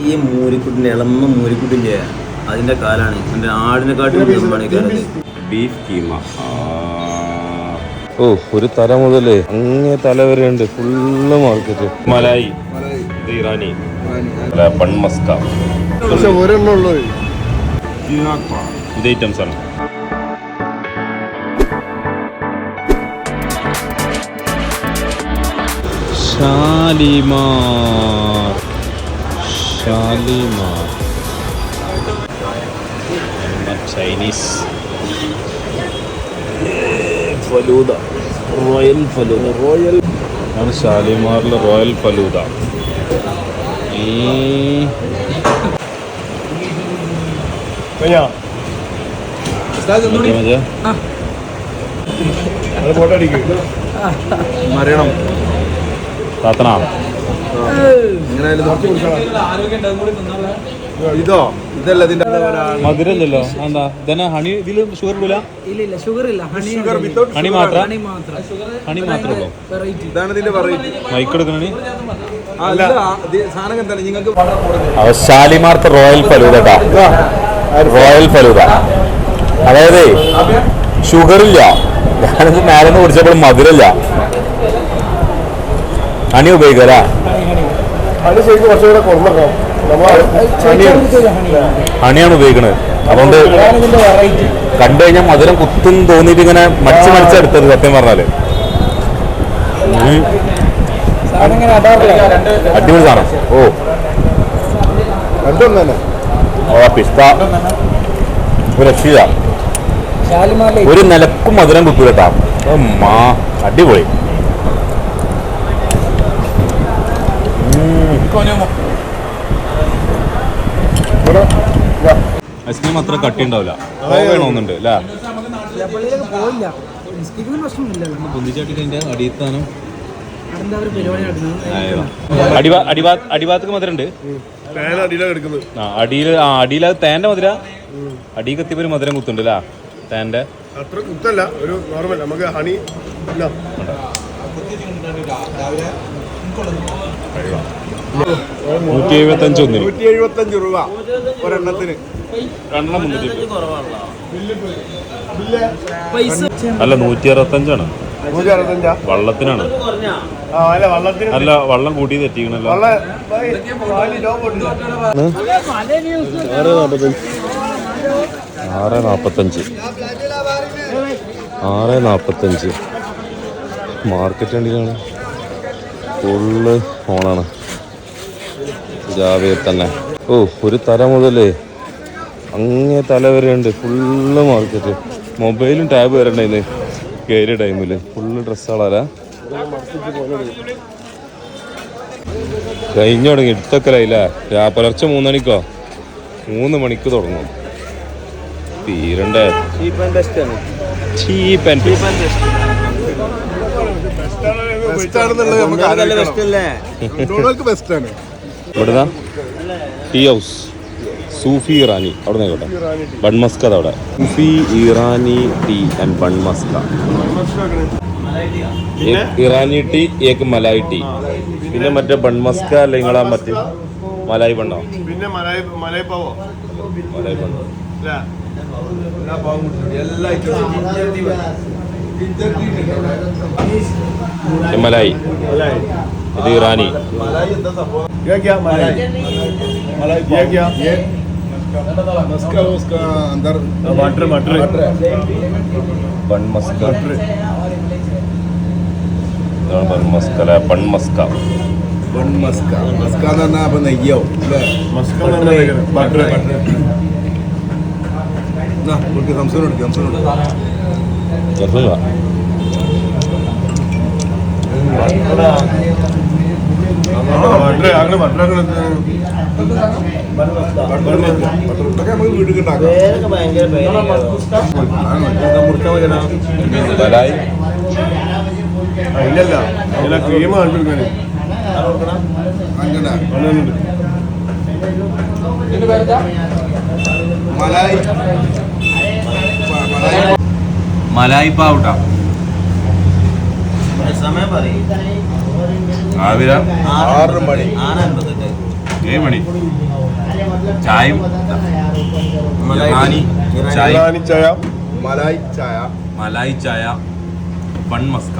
ചെറിയ മൂരിക്കുട്ടിന്റെ ഇളമ്മ മൂരിക്കുട്ടിന്റെ അതിന്റെ കാലാണ്. എന്റെ ആടിനെക്കാട്ടും കാലത്ത്. ബീഫ് കീമ. ഓ ഒരു തല മുതലേ അങ്ങേ തല വരെ ഉണ്ട് ഫുള്ള് മാർക്കറ്റ്. മലായി. ഇത് ഇറാനി. ബൺമസ്ക പക്ഷെ ഒരെണ്ണം ഉള്ളത് ഇത്. ഐറ്റംസ് ആണ്. Shalimar. Shalimar Chinese falooda. Royal falooda. Royal ആണ് ഷാലിമാറിലെ റോയൽ ഫലൂദ. ഈ മറ്റേ മറ്റേ ഇതോ? ഇതല്ല ഇതിന്റെ മധുരല്ലോ എന്താ? ഇതന്നെ ഹണി ഇതിൽ ഷുഗർ ഇല്ല ഇല്ല. ഷുഗർ ഇല്ല ഹണി ഷുഗർ വിത്തൗട്ട് ഹണി മാത്രം. ഹണി മാത്രം ഹണി മാത്രമേ ഉള്ളൂ. വെറൈറ്റി ഇതാണ് ഇതിന്റെ വെറൈറ്റി മൈക്ക് എടുക്കണി അല്ല ഇത് സാധനം എന്താണ്? നിങ്ങൾക്ക് ഷാലിമാർത്തെ റോയൽ ഫലൂദ റോയൽ ഫലൂദ. അതായത് ഷുഗർ ഇല്ല. ഞാനത് മേലെ നിന്ന് കുടിച്ചപ്പോൾ മധുരമില്ല. ഹണി ഉപയോഗിക്കല അത് ശരിക്കും കുറച്ചുകൂടെ കുറഞ്ഞേക്കാം ഹണിയാണ് ഉപയോഗിക്കുന്നത് അതുകൊണ്ട് കണ്ടു കഴിഞ്ഞാൽ മധുരം കുത്തും തോന്നിയിട്ട് ഇങ്ങനെ മച്ച് മടിച്ചെടുത്തത് സത്യം പറഞ്ഞാൽ. അടിപൊളി സാധനം. ഓ. ഓ പിസ്ത ഒരു ഒരു നിലക്കും മധുരം കുത്തൂലട്ടാ അടിപൊളി. ഐസ്ക്രീം അത്ര കട്ടി ഉണ്ടാവില്ല വേണമെന്നുണ്ട് അല്ലേ? അടിവാ അടിഭാഗത്തേക്ക് അടിയിൽ ആ അടിയിൽ അത് തേന്റെ മധുര? അടി കത്തിയപ്പോ ഒരു മധുരം കുത്തുണ്ട് അല്ലേ? തേന്റെ? അത്ര കുത്തല്ല ഒരു നോർമൽ നമുക്ക് ഹണി ഇല്ല. നൂറ്റി എഴുപത്തഞ്ച് ഒന്നിന്. നൂറ്റി എഴുപത്തഞ്ച് രൂപ ഒരെണ്ണത്തിന്. രണ്ടെണ്ണം അല്ല നൂറ്റി അറുപത്തഞ്ചാണ് നൂറ്റി അറുപത്തഞ്ചാ വള്ളത്തിനാണ്. അല്ല വള്ളത്തിന്. അല്ല വള്ളം കൂട്ടി തെറ്റിക്കണല്ലോ. ആറ് നാൽപ്പത്തഞ്ച് ആറ് നാൽപ്പത്തഞ്ച് മാർക്കറ്റ് വണ്ടിയിലാണ് ഫുള്ള് ഓണാണ്. രാവിലെ തന്നെ. ഓ ഒരു തല മുതലേ അങ്ങേ തല വരെ ഉണ്ട് ഫുള്ള് മാർക്കറ്റ് മൊബൈലും ടാബ് വരെ ഉണ്ടായിന്ന് കയറിയ ടൈമിൽ ഫുള്ള് ഡ്രസ്സുകളാ കഴിഞ്ഞു തുടങ്ങി. എടുത്തൊക്കലായില്ല രാ പുലർച്ചെ മൂന്നണിക്കോ മൂന്ന് മണിക്ക് തുടങ്ങും. തീരണ്ടേ? ചീപ്പ് ആൻഡ് ബെസ്റ്റ് ആണ് ബെസ്റ്റ് ആണ്. ഇവിടുന്ന? Tea house. സൂഫി ഇറാനി. അവിടെ നിന്നോട്ടെ ബൺമസ്ക അവിടെ. സൂഫി ഇറാനി ടീ ആൻഡ് ബൺമസ്ക ഏക് ഇറാനി ടീ ഏക്ക് മലായി ടീ. പിന്നെ മറ്റേ ബൺമസ്ക അല്ലെങ്കിൽ നിങ്ങളാ മറ്റേ? മലായി ബണ്ണോ പിന്നെ മലായി മലായി പാവോ? ബണ്ണോ ഇത് മലായി. ഇത് ഇറാനി. ये क्या मलाई मलाई ये क्या ये मस्का उसका अंदर मटर मटर ബൺമസ്ക ഇതാണ് ബൺമസ്ക അല്ലെ ബൺമസ്ക बन मस्का मस्का ना ना अपन नहीं हो मस्का ना ना बटर ना उनके हमसे उठ हमसे उठ രസമില്ല ബട്ടർ അങ്ങനെ ബട്ടർ ബട്ടർ നമുക്ക് വീട്ടിൽ ഉണ്ടാക്കാം പേരൊക്കെ ഭയങ്കര മലായി ഇല്ലല്ല ഇല്ല ക്രീം കണ്ടിരിക്കാന് മലായി മലായി സമയം പറയും. ആവിര ആറ് മണി ഏഴ് മണി ചായം. ഇറാനി ചായ മലായ് ചായ. മലായി ചായ ബൺ മസ്ക.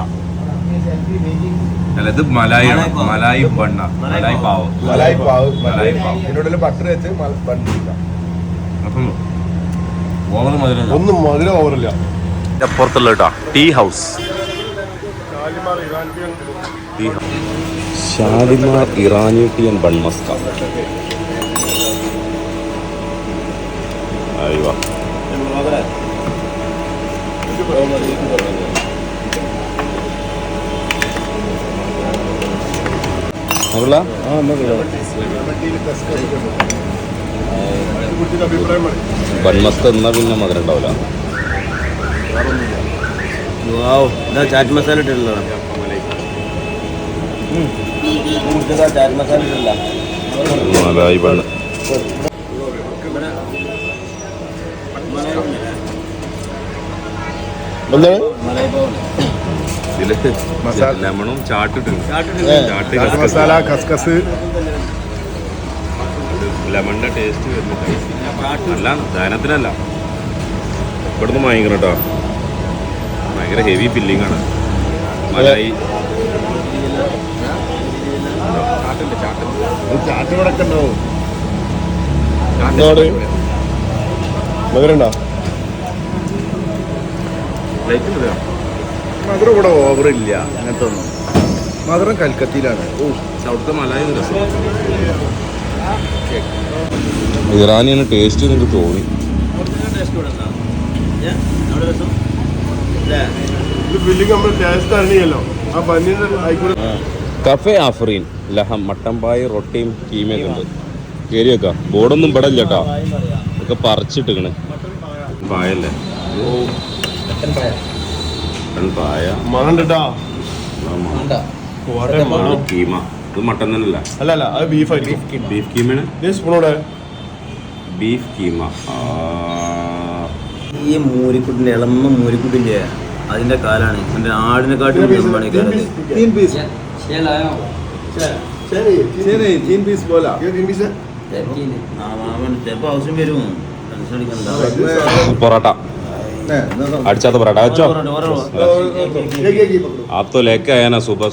അല്ല ഇത് മലായി. മലായി ബണ്ണ. മലായി പാവ്. മലായി പാവ്. മലായി പാവ്. ഇതിനുള്ളിൽ ബട്ടർ വെച്ച് ബണ്ണില്ല അപ്പം ഓവർ മധുരം ഒന്നും മധുരം ഓവറില്ല പുറത്തുള്ള കേട്ടോ. Tea house tea Shalimar Irani tea and എന്നാ പിന്നെ മധുരം ഉണ്ടാവില്ല ചാറ്റ് മസാല ഇട്ടിട്ടുള്ള ചാറ്റ് മസാല ഇട്ടില്ല മലായി ബണ്ണ് എന്താണ് മലായി പാവുണ്ട് ഇതിൽ മസാല. ലെമണും ചാട്ടിട്ടുണ്ട് ചാട്ടിട്ടില്ല. ചാട്ട് ചാറ്റ് മസാല കസ്കസ് ലെമണിന്റെ ടേസ്റ്റ് വരുന്നുണ്ട് അല്ല ദാനത്തിനല്ല ഇവിടുന്ന് ഭയങ്കര കേട്ടോ ഭയങ്കര ഹെവി ഫില്ലിംഗ് ആണ്. മലായി. ചാറ്റ് ഇവിടെ. ഉണ്ടാവും എന്താണ്? മധുരം ഇവിടെ ഓവർ ഇല്ല. അങ്ങനത്തെ ഒന്നും മധുരം കൽക്കത്തിയിലാണ്. അവിടുത്തെ മലായി ഇറാനിയാണ് ടേസ്റ്റ് എനിക്ക് തോന്നി? ഇത് ബില്ലിംഗ് നമ്മൾ ടേസ്റ്റ് അറിയല്ലോ ആ പന്നീർ ആയിക്കൂടെ. കഫേ ആഫറീൻ. ലഹം മട്ടൻ പായ് റൊട്ടിയും കീമയൊക്കെ ഉണ്ട്. കയറി വെക്കാം. ബോർഡൊന്നും ഇവിടെ ഇല്ല കേട്ടോ ഒക്കെ പറിച്ചിട്ടിക്കണ് പായല്ലേ മട്ടൻ പായ മണണ്ടാ കീമ. ഇത് മട്ടൻ തന്നെയല്ല. അല്ല അല്ല അത് ബീഫ് ബീഫ് കീമയാണ്? ബീഫ് കീമ. ആ, ഈ മൂരിക്കുട്ടിന്റെ ഇളമ്മ മൂരിക്കുട്ടിന്റെ കാലാണ്. എന്റെ ആടിനെ കാട്ടി മുഴുവൻ ഈ കാലത്ത് तीन पीस तीन पीस बोला ये तीन पीस है ആ മാമൻ ചിലപ്പോ ആവശ്യം വരും ടെൻഷൻ അടിക്കണ്ട പൊറോട്ട അടിച്ചാത്ത പൊറോട്ട വെച്ചോ एक एक ही पकड़ो आप तो लेके आया ना सुबह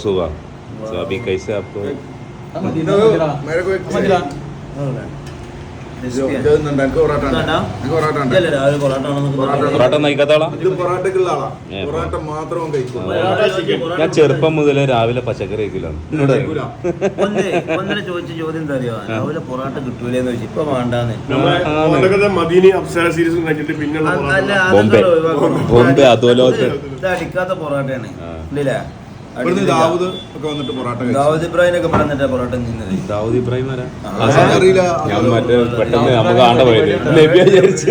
ഞാൻ ചെറുപ്പം മുതലേ രാവിലെ പച്ചക്കറി കഴിക്കലാണ്. കഴിക്കൂല. ഒന്ന് ഒന്നര ചോദിച്ച ചോദ്യം എന്താ അറിയോ? രാവിലെ പൊറോട്ട കിട്ടൂലേന്ന് ചോദിച്ചു. ഇപ്പൊ വേണ്ടാന്ന്. ബോംബെ. ഇത് അടിക്കാത്ത പൊറോട്ടയാണ്. ഇല്ലേ ഇവിടുന്ന് ദാവൂദ് ഒക്കെ വന്നിട്ട് പൊറോട്ട കഴിച്ചു. ദാവൂദ് ഇബ്രാഹിമൊക്കെ പറഞ്ഞിട്ടാ പൊറോട്ട നിന്നത് ദാവൂദ് ഇബ്രാഹിം ആ അറിയില്ല. ഞാൻ മറ്റേ പെട്ടെന്ന് നമുക്ക് കാണാൻ പോയത് നബിയാ വിചാരിച്ച്.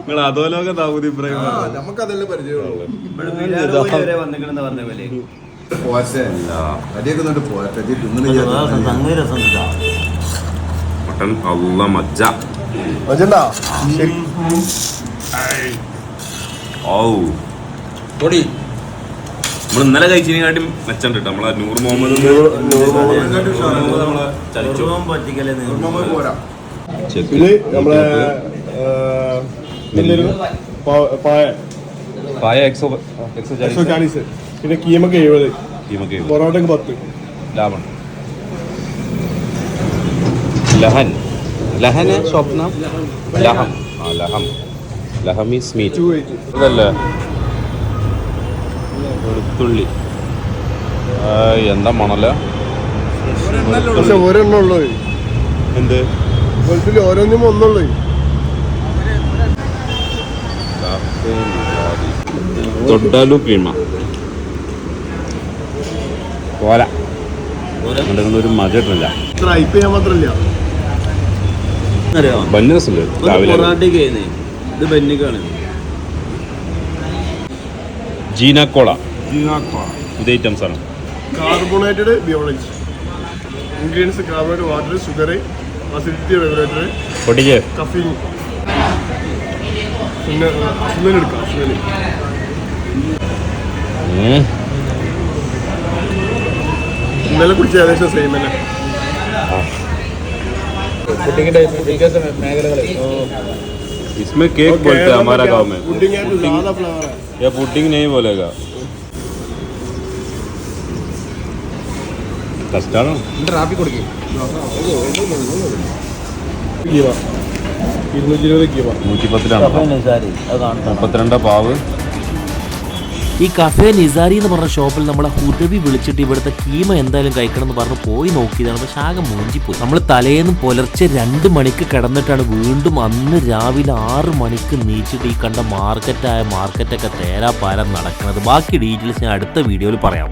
നിങ്ങൾ അധോലോക ദാവൂദ് ഇബ്രാഹിം ആ? നമുക്കതല്ലേ പരിചയമുള്ളൂ. ഇവിടെ ബിലാൽ കോഴി വരെ വന്നിക്കണെന്ന് പറഞ്ഞ പോലെ. പോറ്റ അടിയൊക്കെ എന്നിട്ട് പോറ്റ സംഗതി രസം കിട്ടാ മട്ടൻ അള്ള മജ്ജ. ഓ പൊടി. നമ്മൾ ഇന്നലെ കഴിച്ചതിനെക്കാട്ടി മെച്ചം കിട്ടും. നമ്മളെ നൂർ മുഹമ്മദ് നമ്മളെ. ഇത് പായ. പായ എക്സോ എക്സോ എക്സോ ചാലീസ് പിന്നെ കീമക്ക് എഴുപത്. ടീമൊക്കെ പൊറോട്ടക്ക് പത്ത്. ലാഭം. ലഹൻ. ലഹൻ സ്വപ്നം. ലഹം. ആ ലഹം. ലഹം ഈസ് മീറ്റ് അതല്ലേ വെളുത്തുള്ളി. എന്താ മണല? പക്ഷെ ഒരെണ്ണം ഉള്ളൂ. എന്ത്? വെളുത്തുള്ളി ഓരോന്നും ഒന്നുള്ളൂ. തൊട്ടാലു കീമ. പോല ഒരു മജ ഇട്ടില്ല രസമുണ്ട്. ഒന്ന് പൊറാട്ടയ്ക്ക് ചെയ്യുന്നേ ഇത് ബന്നിക്കാണ്. ജീനാക്കോള ഇത് ഐറ്റംസ് ആണ് carbonated biology ingredients carbonated water sugar acidity regulator പൊട്ടിക്ക് caffeine പിന്നെ അസുലൻ എടുക്കാം അസുലൻ ഉം. ഇന്നലെ കുടിച്ച ഏകദേശം സെയിം തന്നെ പുഡിങ്ങിന്റെ വ്യത്യസ്ത മേഖലകളെ इसमें केक बोलते हैं हमारा गांव में പുഡിംഗ് ആയിട്ട് സാധാ ഫ്ലേവർ या पुडिंग नहीं बोलेगा കഷ്ടാണോ റാപ്പി കൊടുക്കും കീവ ഇരുന്നൂറ്റി ഇരുപത് കീവ നൂറ്റിപ്പത്തിലാണ് മുപ്പത്തിരണ്ട പാവ് ഈ കഫേ നിസാരി എന്ന് പറഞ്ഞ ഷോപ്പിൽ നമ്മളെ ഹുദവി വിളിച്ചിട്ട് ഇവിടുത്തെ കീമ എന്തായാലും കഴിക്കണം എന്ന് പറഞ്ഞ് പോയി നോക്കിയതാണ്. പക്ഷെ ആകെ മൂഞ്ചിപ്പോയി. നമ്മൾ തലേന്ന് പുലർച്ചെ രണ്ട് മണിക്ക് കിടന്നിട്ടാണ് വീണ്ടും അന്ന് രാവിലെ ആറ് മണിക്ക് നീച്ചിട്ട് ഈ കണ്ട മാർക്കറ്റായ മാർക്കറ്റൊക്കെ തേരാ പാരം നടക്കുന്നത്. ബാക്കി ഡീറ്റെയിൽസ് ഞാൻ അടുത്ത വീഡിയോയിൽ പറയാം.